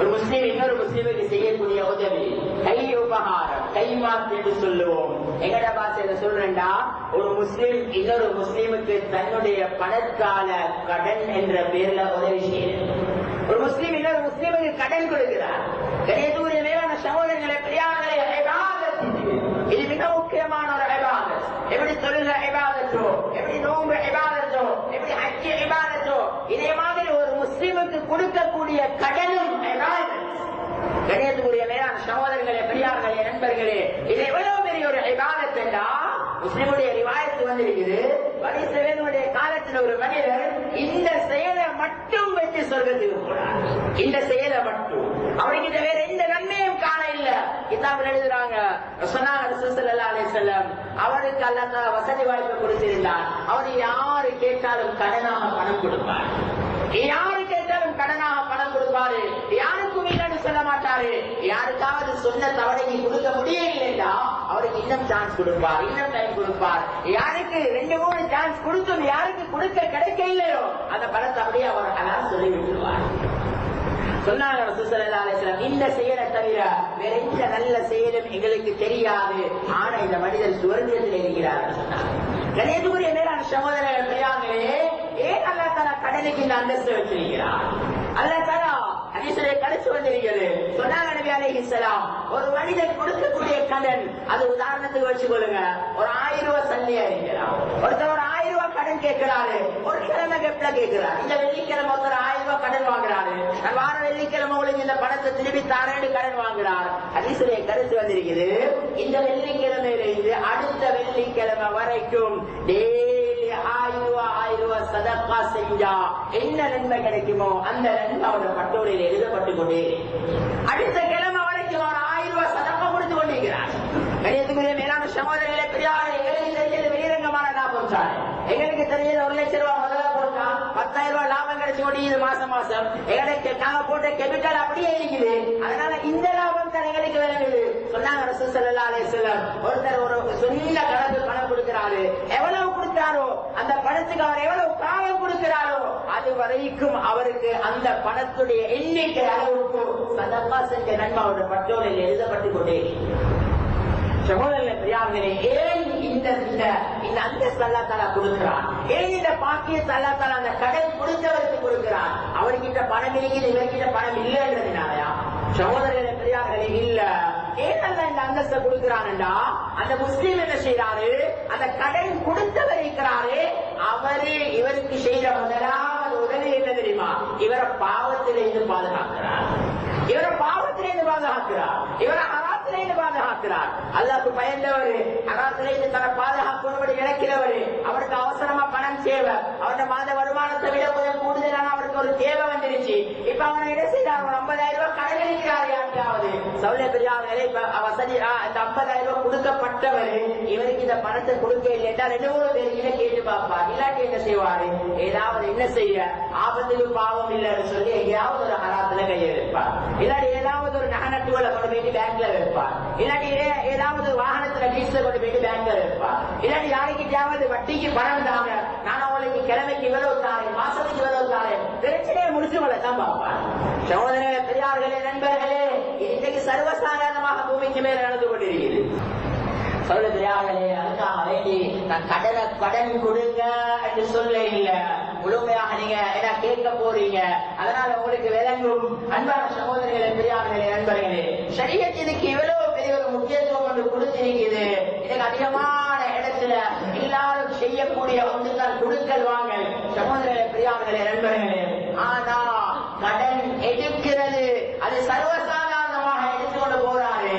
ஒரு முஸ்லீம் இன்னொரு முஸ்லீமுக்கு செய்யக்கூடிய உதவி. கை உபகாரம் கை மாத்து என்று சொல்லுவோம். எங்கட பாசையில சொல்றேன்டா? ஒரு முஸ்லீம் இன்னொரு முஸ்லீமுக்கு தன்னுடைய பணக்கால கடன் என்ற பேர்ல உதவி செய்யணும். ஒரு முஸ்லீம் இன்னொரு முஸ்லீமுக்கு கடன் கொடுக்கிறார். கணியத்துக்குரிய மேலான சகோதரர்களை பிரியாணங்களை இது மிக முக்கியமான ஒரு இபாதத். எப்படி தொழுக இபாதத்தோ எப்படி நோன்பு இபாதத்தோ எப்படி அச்சு இபாதத்தோ இதே மாதிரி ஒரு முஸ்லீமுக்கு கொடுக்கக்கூடிய கடனும் இபாதத் கணியத்துக்குரிய மேலான சகோதரர்களே பெரியார்களே நண்பர்களே இது எவ்வளவு பெரிய ஒரு விவாதத்தை என்றா? முஸ்லிமுடைய ரிவாயத்து வந்திருக்குது. வரிசவேனுடைய காலத்தில் ஒரு மனிதர் இந்த செயலை மட்டும் வச்சு சொல்றதுக்கு போனார். இந்த செயலை மட்டும். அவருக்கு இந்த வேற எந்த நன்மையும் காண இல்ல. கிதாபில் எழுதுறாங்க சொன்னாங்க அவருக்கு அல்லாஹ் வசதி வாய்ப்பு கொடுத்திருந்தார். அவர் யாரு கேட்டாலும் கடனாக பணம் கொடுப்பார். யாரு கேட்டாலும் கடனாக பணம் கொடுப்பாரு? யாரு சொல்ல மாட்டாரு யாருக்காவது சொன்ன தவணைக்கு கொடுக்க முடியவில்லைன்னா அவருக்கு இன்னும் சான்ஸ் கொடுப்பார் இன்னும் டைம் கொடுப்பார். யாருக்கு ரெண்டு மூணு சான்ஸ் கொடுத்தும் யாருக்கு கொடுக்க கிடைக்க இல்லையோ அந்த படத்தை அப்படியே அவர் அதான் சொல்லி விட்டுருவார் சொன்னாங்க ரசூல் ஸல்லல்லாஹு இந்த செயலை தவிர வேற எந்த நல்ல செயலும் எங்களுக்கு தெரியாது. ஆனா இந்த மனிதர் சுவர்க்கத்தில் இருக்கிறார் சொன்னாங்க. கணேதுக்குரிய மேலான சகோதரர்கள் பெரியார்களே ஏன் அல்லா தாலா கடலுக்கு இந்த அந்தஸ்து வச்சிருக்கிறார்? அல்லா தாலா ஹதீஸிலே கடைசி வந்திருக்கிறது சொன்னாங்க நபி அலைஹிஸ்ஸலாம் ஒரு மனிதன் கொடுக்கக்கூடிய கடன் அது உதாரணத்துக்கு வச்சுக்கொள்ளுங்க ஒரு ஆயிரம் ரூபாய் சல்லியா இருக்கிறான் ஒருத்தர் ஒரு ஆயிரம் ரூபாய் கடன் கேட்கிறாரு. ஒரு கிழமை கெப்ல கேட்கிறார். இந்த வெள்ளிக்கிழமை ஒருத்தர் ஆயிரம் ரூபாய் கடன் வாங்குறாரு. நான் வார வெள்ளிக்கிழமை உங்களுக்கு இந்த பணத்தை திருப்பி தரேன்னு கடன் வாங்குறார். ஹதீஸிலே கருத்து வந்திருக்குது. இந்த வெள்ளிக்கிழமையில இருந்து அடுத்த வெள்ளிக்கிழமை வரைக்கும் டே ஆயிரம் ரூபாய் ஆயிரம் ரூபாய் சதக்கா செஞ்சா என்ன நன்மை கிடைக்குமோ அந்த நன்மை அவரோட பட்டோரையில் எழுதப்பட்டு கொண்டே. அடுத்த கிழமை வரைக்கும் அவர் ஆயிரம் ரூபாய் சதக்கா கொடுத்து கொண்டிருக்கிறார். கணியத்துக்குரிய மேலான சகோதரர்களை பெரியார் எங்களுக்கு தெரிஞ்சது வெளிரங்கமான லாபம் சார். எங்களுக்கு தெரிஞ்சது ஒரு லட்சம் ரூபாய் முதல்ல போட்டா பத்தாயிரம் ரூபாய் லாபம் கிடைச்சு கொண்டிருக்குது மாசம் மாசம். எங்களுக்கு நாங்க போட்ட கெமிக்கல் அப்படியே இருக்குது. அதனால இந்த லாபம் தான் எங்களுக்கு விளங்குது சொன்னாங்க ரசூல் ஸல்லல்லாஹு அலே செல்லம் ஒருத்தர் ஒரு சொன்ன கணக்கு பணம் கொடுக்கிறாரு எவ்வளவு கொடுத்தாரோ அந்த பணத்துக்கு அவர் எவ்வளவு காலம் கொடுக்கிறாரோ அது வரைக்கும் அவருக்கு அந்த பணத்துடைய எண்ணிக்கை அளவுக்கு சதப்பா செஞ்ச நன்மை அவருடைய பட்டோலில் எழுதப்பட்டு கொண்டே. இருக்கிறது. சகோதரர்களே பிரியார்களே ஏன் இந்த இந்த அந்தஸ்து அல்லா தாலா கொடுக்கிறான்? ஏன் இந்த பாக்கியத்தை அல்லா தாலா அந்த கடன் கொடுத்தவருக்கு கொடுக்கிறான்? அவர்கிட்ட பணம் இருக்குது இவர்கிட்ட பணம் இல்லைன்றதுனாலயா? சகோதரர்களே பிரியார்களே இல்ல. ஏன் அல்ல இந்த அந்தஸ்தை கொடுக்கிறான்டா அந்த முஸ்லீம் என்ன செய்யறாரு அந்த கடன் கொடுத்தவர் இருக்கிறாரு அவரு இவருக்கு செய்த முதலாவது உதவி என்ன தெரியுமா இவரை இருந்து பாதுகாக்கிறார். இவரை பாவத்திலிருந்து பாதுகாக்கிறார். இவரை ஹராத்திலிருந்து பாதுகாக்கிறார். அல்லாக்கு பயந்தவர் ஹராத்திலிருந்து தன்னை பாதுகாக்கணும்படி நினைக்கிறவர் அவருக்கு அவசரமா பணம் சேவை அவருடைய மாத வருமானத்தை விட கொஞ்சம் ஒரு தேவை வந்துருச்சு இப்ப அவனை என்ன செய்யறார் ஒரு ஐம்பதாயிரம் ரூபாய் கடன் இருக்கிறார் யாருக்காவது சவுல பெரியார்களே இப்ப வசதி ஆ, ஐம்பதாயிரம் ரூபாய் கொடுக்கப்பட்டவர் இவருக்கு இந்த பணத்தை கொடுக்க இல்லைன்னா ரெண்டு மூணு பேருக்கிட்ட கேட்டு பார்ப்பார். இல்லாட்டி என்ன செய்வாரு? ஏதாவது என்ன செய்ய? ஆபத்துக்கு பாவம் இல்லைன்னு சொல்லி எங்கேயாவது ஒரு ஹராத்துல கையை வைப்பார். இல்லாட்டி ஏதாவது ஒரு நகநட்டுகளை கொண்டு போயிட்டு பேங்க்ல வைப்பார். இல்லாட்டி ஏ- ஏதாவது வாகனத்துல டீசல் கொண்டு போயிட்டு பேங்க்ல வைப்பார். இல்லாட்டி யாருக்கிட்டாவது வட்டிக்கு பணம் தாங்க நான் அவங்களுக்கு கிழமைக்கு இவ்வளவு தாரேன் பிரச்சனையை முடிச்சவங்களை தான் பெரியார்களே நண்பர்களே இது இன்றைக்கு சர்வசாதாரணமாக பூமிக்கு மேல நடந்து கொண்டிருக்கிறது. சொல்ல தெரியாமலே அதுக்காக வேண்டி நான் கடனை கடன் கொடுங்க என்று சொல்ல இல்ல முழுமையாக நீங்க என்ன கேட்க போறீங்க? அதனால உங்களுக்கு விளங்கும். அன்பான சகோதரிகளே பெரியார்களே நண்பர்களே சரியத் இதுக்கு இவ்வளவு பெரிய ஒரு முக்கியத்துவம் ஒன்று கொடுத்திருக்குது இதுக்கு அதிகமான இடத்துல எல்லாரும் செய்யக்கூடிய ஒன்று தான் கொடுக்கல் வாங்கல். சகோதரர்களே பெரியார்களே நண்பர்களே ஆனா கடன் எடுக்கிறது அது சர்வசாதாரணமாக எடுத்துக்கொண்டு போறாரு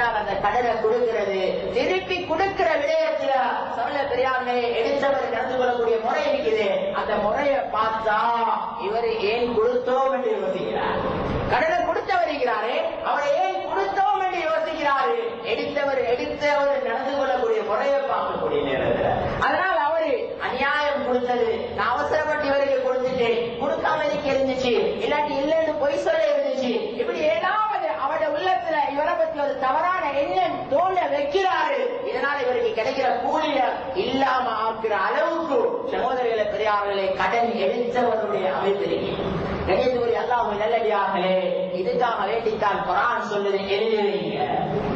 அதுக்கு அந்த கடனை கொடுக்கிறது. திருப்பி கொடுக்கிற விடயத்துல சொல்ல பெரியார்களே எடுத்தவர் நடந்து கொள்ளக்கூடிய முறை இருக்குது. அந்த முறையை பார்த்தா இவர் ஏன் கொடுத்தோம் என்று யோசிக்கிறார். கடனை கொடுத்தவர் வருகிறாரே அவரை ஏன் கொடுத்தோம் என்று யோசிக்கிறாரு. எடுத்தவர் எடுத்தவர் நடந்து கொள்ளக்கூடிய முறையை பார்க்கக்கூடிய நேரத்தில் அதனால் அவரு அநியாயம் கொடுத்தது. நான் அவசரப்பட்டு இவருக்கு கொடுத்துட்டேன். கொடுக்காம இருக்க இருந்துச்சு. இல்லாட்டி இல்லைன்னு பொய் சொல்ல இருந்துச்சு இப்படி ஏதாவது அவருடைய எண்ணம் தோண்ட வைக்கிறாரு. இதனால இவருக்கு கிடைக்கிற கூலிய இல்லாம ஆக்குற அளவுக்கு சகோதரர்களை பெரியார்களே கடன் எடுத்தவருடைய அமைப்பிற்கு கணியத்துக்குரிய அல்லாஹ் நல்லடியார்களே இதுக்காக வேண்டித்தான் குரான் சொல்லுது எழுதுவீங்க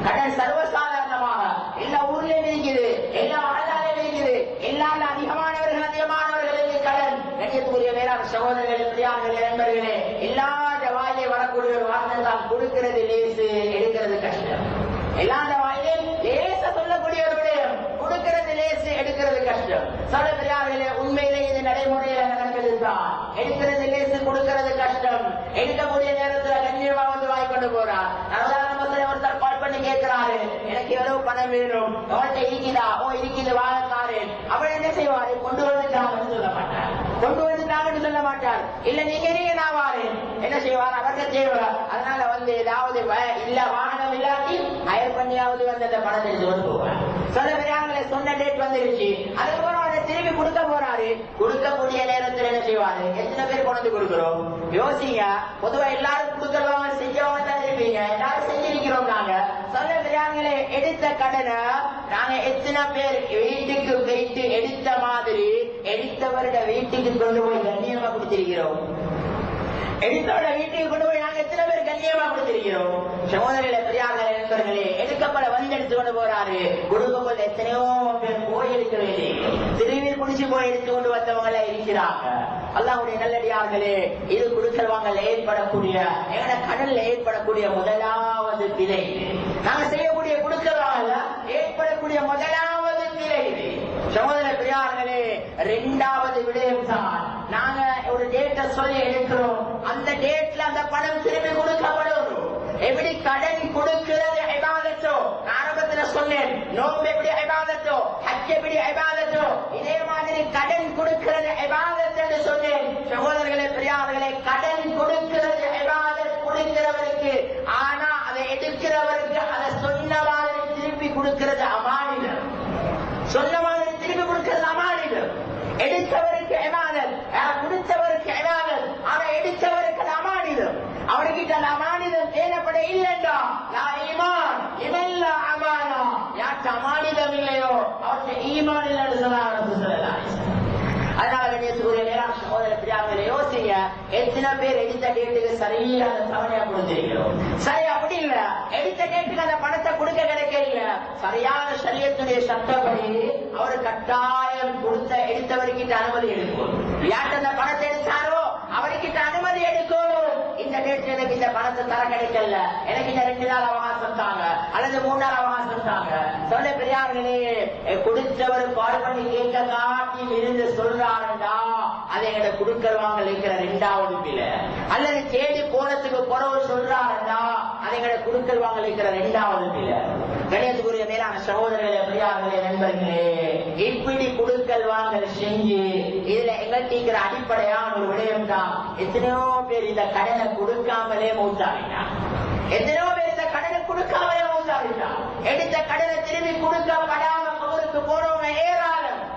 கடன் சர்வசாதாரணமாக எல்லா ஊர்லயும் இருக்குது எல்லா வாழ்நாளையும் இருக்குது எல்லா அதிகமானவர்கள் அதிகமானவர்களுக்கு கடன். கணியத்துக்குரிய மேலான சகோதரர்கள் பெரியார்கள் நண்பர்களே எல்லா வாயிலே வரக்கூடிய ஒரு வார்த்தை தான் கொடுக்கிறது லேசு எடுக்கிறது கஷ்டம். இல்லாத வாயிலே லேச சொல்லக்கூடிய ஒரு விடயம் கொடுக்கிறது லேசு எடுக்கிறது கஷ்டம். சொல்ல உண்மையிலே இது நடைமுறையில நடக்கிறதுதான் எடுக்கிறது லேசு கொடுக்கிறது கஷ்டம். எடுக்கக்கூடிய நேரத்துல கண்ணியமா வந்து வாங்கி கொண்டு போறார். உதாரணத்துல ஒருத்தர் கால் பண்ணி கேட்கிறாரு எனக்கு எவ்வளவு பணம் வேணும் உங்கள்கிட்ட இருக்குதா? ஓ இருக்குது வாழக்காரு அவர் என்ன செய்வாரு? கொண்டு வந்துட்டாங்கன்னு சொல்ல மாட்டார். கொண்டு வந்துட்டாங்கன்னு சொல்ல மாட்டார். இல்ல நீங்க நீங்க நான் என்ன செய்வார்? அவருக்கு செய்வார் வந்து ஏதாவது இல்ல வாகனம் இல்லாட்டி ஹயர் பண்ணியாவது வந்து அந்த பணம் எடுத்து கொண்டு போவார். சில பெரியாங்களே சொன்ன டேட் வந்துருச்சு. அதுக்கப்புறம் அதை திரும்பி கொடுக்க போறாரு. கொடுக்கக்கூடிய நேரத்துல என்ன செய்வாரு? எத்தனை பேர் கொண்டு வந்து கொடுக்கிறோம்? யோசிங்க. பொதுவா எல்லாரும் கொடுக்கறவங்க செஞ்சவங்க தான் இருப்பீங்க. எல்லாரும் செஞ்சிருக்கிறோம் நாங்க சொல்ல பெரியாங்களே எடுத்த கடனை நாங்க எத்தனை பேர் வீட்டுக்கு போயிட்டு எடுத்த மாதிரி எடுத்தவருடைய வீட்டுக்கு கொண்டு போய் கண்ணியமா கொடுத்திருக்கிறோம். எடுத்தோட வீட்டுக்கு கொண்டு போய் நாங்க எத்தனை பேர் கண்ணியமா கொடுத்திருக்கிறோம்? சகோதரிகளே பெரியார்கள் நண்பர்களே எடுக்கப்பட வந்தெடுத்து கொண்டு போறாரு? குடும்பங்கள் எத்தனையோ பேர் போய் எடுக்கவில்லை திருநீர் குடிச்சு போய் எடுத்து கொண்டு வந்தவங்கள இருக்கிறாங்க. அல்லாவுடைய நல்லடியார்களே இது குடுக்கல்வாங்கல் ஏற்படக்கூடிய எங்கட கடல்ல ஏற்படக்கூடிய முதலாவது பிழை. நாங்க செய்யக்கூடிய குடுக்கல்வாங்கல்ல ஏற்படக்கூடிய முதலாவது பிழை சகோதர பெரியார்களே இரண்டாவது விடயம் தான் நாங்க ஒரு டேட்டை சொல்லி எடுக்கிறோம். டேட்ல அந்த பணம் திரும்பி கொடுக்கப்படும். எப்படி கடன் கொடுக்கிறது ஐபாதத்தோ ஆரம்பத்தில் சொன்னேன் நோம்பு எப்படி ஐபாதத்தோ ஹஜ் எப்படி ஐபாதத்தோ இதே மாதிரி கடன் கொடுக்கிறது ஐபாதத் என்று சொன்னேன். சகோதரர்களே பெரியார்களே கடன் கொடுக்கிறது ஐபாதத் கொடுக்கிறவருக்கு ஆனா அதை எடுக்கிறவருக்கு அதை சொன்ன மாதிரி திருப்பி கொடுக்கிறது அமானிதம் சொன்ன மாதிரி திருப்பி கொடுக்கிறது அமானிதம் எடுத்தவருக்கு எமானல் கொடுத்தவருக்கு எமானல் ஆனா எடுத்தவருக்கு அது அமானிதம் இல்லையோ? அதனால சகோதர யோசிங்க? எத்தனை பேர் எடுத்த டேட்டுக்கு சரியான தவணையா கொடுத்திருக்கிறோம்? சரி அப்படி இல்ல. எடுத்த டேட்டுக்கு அந்த பணத்தை கொடுக்க கிடைக்கல சரியான சரியத்துடைய சட்டப்படி அவர் கட்டாயம் கொடுத்த எடுத்தவர்கிட்ட அனுமதி எடுக்கும் யார்கிட்ட அந்த பணத்தை எடுத்தாரோ அவர்கிட்ட அனுமதி எடுக்கணும் இந்த எனக்கு இந்த பணத்தை தர கிடைக்கல எனக்கு இந்த ரெண்டு நாள் அவகாசம் தாங்க. அல்லது மூணு நாள் அவகாசம் தாங்க. சொல்ல பெரியார்களே கொடுத்தவர் கால் பண்ணி கேட்க காட்டி இருந்து சொல்றாருண்டா அதை எங்கட குடுக்கல் இருக்கிற ரெண்டாவது பில அல்லது தேடி போனதுக்கு குறவு சொல்றாருண்டா அதை எங்கட குடுக்கல் இருக்கிற ரெண்டாவது பில கணியத்துக்குரிய மேலான சகோதரர்களே பெரியார்களே நண்பர்களே இப்படி குடுக்கல் வாங்கல் செஞ்சு இதுல எங்கள்கிட்ட அடிப்படையான ஒரு விடயம் தான் எத்தனையோ பேர் இந்த கடனை கொடுக்காமலே மூத்தாங்க எத்தனையோ பேர் இந்த கடனை கொடுக்காமலே மூத்தாங்க எடுத்த கடனை திரும்பி கொடுக்கப்படாம அவருக்கு போறவங்க ஏராளம்.